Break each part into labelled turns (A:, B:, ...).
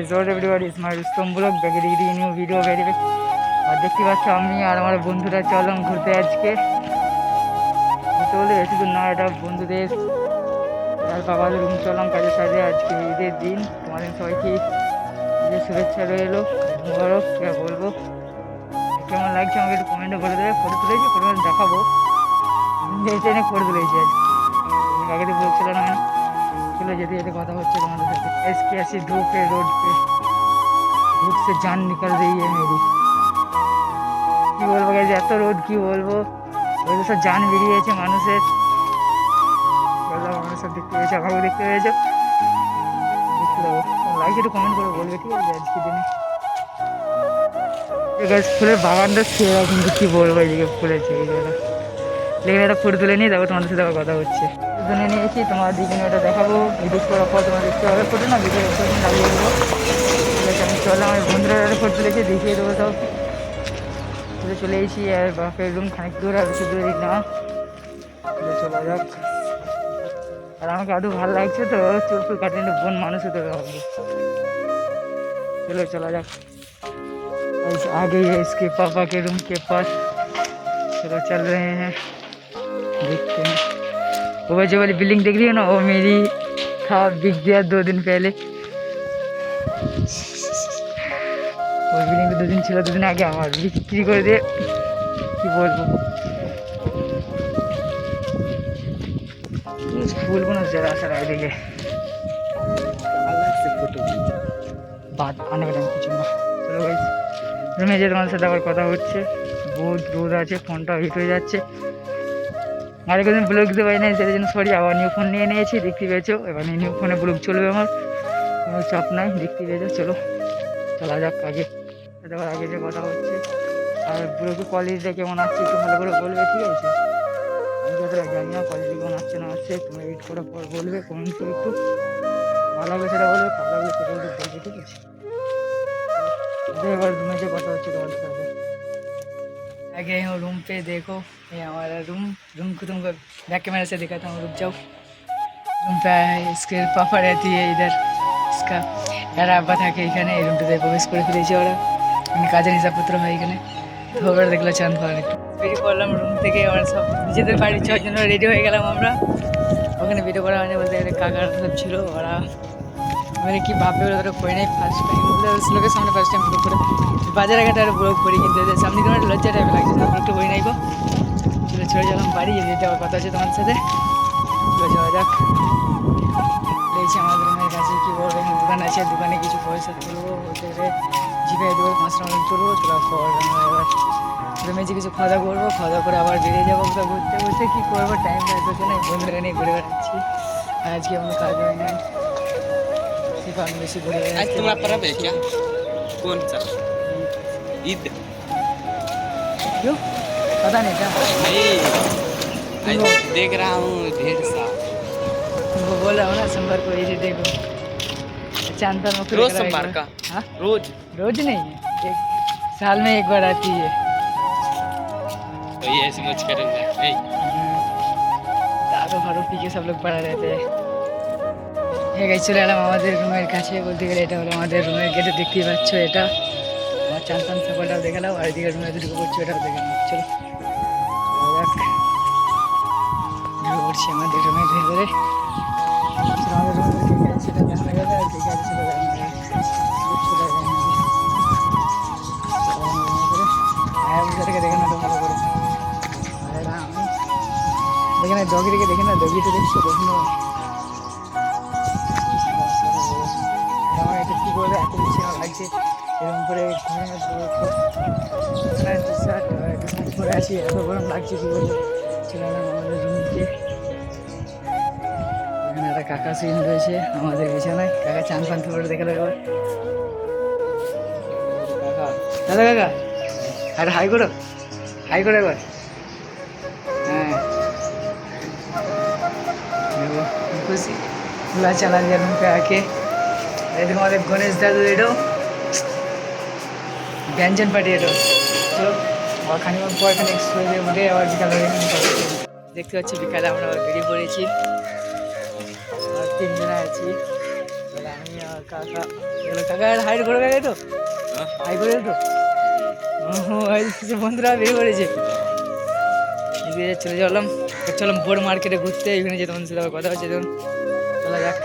A: Guys what everybody is my ব্যাগে degree new video আর দেখতে পাচ্ছ আমি আর আমার বন্ধুরা চললাম ঘুরতে আজকে। ঘুরতে বলে বেশি দূর না এটা বন্ধুদের। আর বাবাদের রুম চললাম কাজের সাথে আজকে ঈদের দিন। তোমাদের সবাইকে ঈদের শুভেচ্ছা রইল, মোবারক কে বলব। কেমন লাগছে আমাকে একটু কমেন্টে বলে দেবে ফটো তুলেছি ফটো দেখাবো। ট্রেনে ফটো তুলেছি আজকে। আগে তো বলছিল না। चलो जल्दी जल्दी কথা হচ্ছে তোমাদের সাথে ऐसी ऐसी धूप है रोड पे धूप से जान निकल रही है मेरी কি বলবো গাইজ এত রোদ কি বলবো রোদে সব জান বেরিয়েছে মানুষের বললাম মানুষের দেখতে পেয়েছে আমাকেও দেখতে পেয়েছো দেখতে দেবো লাইক একটু কমেন্ট করে বলবে ঠিক আছে আজকে দিনে গাছ ফুলের বাগানটা সেরা কিন্তু কি বলবো এইদিকে ফুলেছে এই জায়গা লেগে একটা ফটো তুলে নিয়ে তারপর তোমাদের সাথে আবার কথা হচ্ছে তুলে নিয়েছি তোমার দিকে এটা দেখাবো ভিডিও করার পর তোমার দেখতে হবে ফটো না ভিডিও ফটো লাগিয়ে দেবো ঠিক আছে আমি চললাম আমার বন্ধুরা একটা ফটো তুলেছি দেখিয়ে দেবো সব তুলে চলে এসেছি আর বাপের রুম খানিক দূর আর বেশি দূরে না চলে চলা যাক আর আমাকে আদৌ ভালো লাগছে তো চুল ফুল কাটেন বোন মানুষ হতে হবে चलो चला जा बस आ गई है इसके पापा के रूम के पास चलो चल रहे हैं देखते हैं वो जो वाली बिल्डिंग देख रही हो ना वो मेरी था बिक गया दो दिन पहले वो बिल्डिंग दो दिन ছিল দুদিন আগে আমার বিক্রি করে দিয়ে কি বলবো বলবো না যারা আসার আগে থেকে বাদ অনেক টাইম কিছু না চলো গাইস রুমে যে তোমাদের সাথে আবার কথা হচ্ছে বহুত রোদ আছে ফোনটা হিট হয়ে যাচ্ছে আর কোনোদিন ব্লগ দিতে পারি না সেটার জন্য সরি আবার নিউ ফোন নিয়ে নিয়েছি, দেখতে পেয়েছ? এবার নিউ ফোনে ব্লগ চলবে আমার। কোনো চাপ নাই, দেখতে পেয়েছ? চলো, চলা যাক আগে। দেখো আগে যে কথা হচ্ছে। আর ব্লগের কোয়ালিটিটা কেমন আসছে একটু ভালো করে বলবে, ঠিক আছে? আমি যতটা জানি না কোয়ালিটি কেমন আসছে না আসছে তুমি এডিট করার পর বলবে কোন করে একটু। ভালো হবে সেটা বলবে, খারাপ হবে সেটা বলবে, ঠিক আছে? এবার যে কথা হচ্ছে তোমার সাথে। आ गए हूँ रूम पे देखो ये हमारा रूम रूम को तुमको बैक कैमरा से दिखाता हूँ रुक जाओ रूम पे आया है इसके पापा रहती है इधर इसका यार আব্বা থাকে এখানে এই রুমটাতে প্রবেশ করে ফেলেছি ওরা আমি কাজের হিসাবপত্র হয় এখানে তো ওরা দেখলো চাঁদ পাওয়ার একটু বেরিয়ে পড়লাম রুম থেকে আমরা সব নিজেদের বাড়ির ছজন রেডি হয়ে গেলাম আমরা ওখানে ভিডিও করা হয়নি বলতে গেলে কাকার সব ছিল ওরা মানে কি ভাববে ওরা তো করে নাই ফার্স্ট টাইম বলে লোকের সামনে ফার্স্ট টাইম ব্লগ করে বাজারে ঘাটে আর ব্লগ করি কিন্তু সামনে তোমার লজ্জা টাইপের লাগছে না ব্লগটা করি নাই গো। চলে ছেড়ে গেলাম বাড়ি যেতে আবার কথা আছে তোমার সাথে। চলে যাওয়া যাক। রয়েছে আমাদের রুমের কাছে কি বলব দোকান আছে, দোকানে কিছু পয়সা তুলবো ওদের জিপে দেবো পাঁচটা মতন তুলবো তোলার পর আমরা এবার রুমে যে কিছু খাওয়া দাওয়া করব খাওয়া দাওয়া করে আবার বেরিয়ে যাব কোথাও ঘুরতে ঘুরতে কী করব টাইম পাইতেছে না বন্ধুরা নিয়ে ঘুরে বেড়াচ্ছি। আজকে আমার কাজ
B: आज तुम्हारा पर्व है क्या कौन सा ईद
A: क्यों पता नहीं क्या
B: नहीं. देख रहा हूँ ढेर सा
A: वो बोला हो ना सोमवार को ईद देखो
B: रोज सोमवार का?
A: हाँ?
B: रोज?
A: रोज नहीं है एक साल में एक बार आती है।
B: तो ये समझ करेंगे।
A: तो हरोपी के सब लोग पढ़ा रहते हैं। গাই চলে এলাম আমাদের রুমের কাছে। বলতে গেলে এটা হলো আমাদের রুমের গেটে দেখতেই পাচ্ছ এটা। আমার চান চান সকালটাও দেখালাম, আর এদিকে দুটো করছি, ওটাও দেখে নাও চলো ঢুকে আমাদের রুমের ভেতরে। আমাদের দেখে না তো দেখে না ডগিটাকে দেখে না দেখছ দেখুন কী করবে এত বেশি ভালো লাগছে এরকম করে ঘরের মধ্যে করে আছি এত গরম লাগছে কী বলবো চলে এলাম আমাদের রুমকে এখানে একটা কাকা সিন রয়েছে আমাদের বিছানায় কাকা চান পান করে দেখালো এবার কাকা দাদা কাকা আরে হাই করো হাই করো এবার হ্যাঁ देखो खुशी खुला चला गया रूम पे आके এদিকে আমাদের গণেশ দাদু এটাও ব্যঞ্জন পার্টি এটাও তো খানিক্ষণ পর এখানে এক্সপ্লোরে আবার বিকাল দেখতে পাচ্ছি বিকালে আমরা বেরিয়ে পড়েছি। তিনজনে আছি। আমি কাকা। এগুলো কাকা হাইট করে গেলে তো? হ্যাঁ। হাই করে তো? বন্ধুরা বেরিয়ে পড়েছে। চলে চললাম চললাম বোর্ড মার্কেটে ঘুরতে। এখানে যেতে বন্ধুদের কথা হচ্ছে তখন চলা যাক।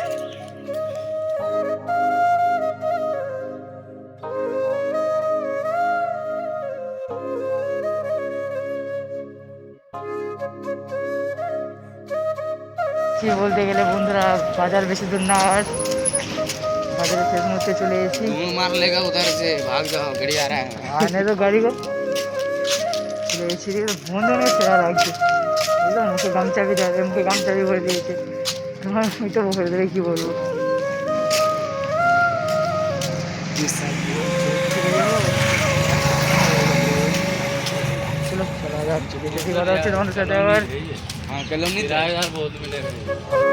A: যাচ্ছি বলতে গেলে বন্ধুরা বাজার বেশি দূর না। আর বাজারে শেষ মুহূর্তে চলে এসেছি। মার তো গাড়ি গো। চলে এসেছি বন্ধু নে চেহারা মুখে গামছা বিধা মুখে গামছা করে দিয়েছে। তোমার আমি তো বলে দেবে কী বলব? চলো যদি কথা হচ্ছে তোমাদের সাথে আবার
B: हाँ कलम नहीं था। यार बहुत मिले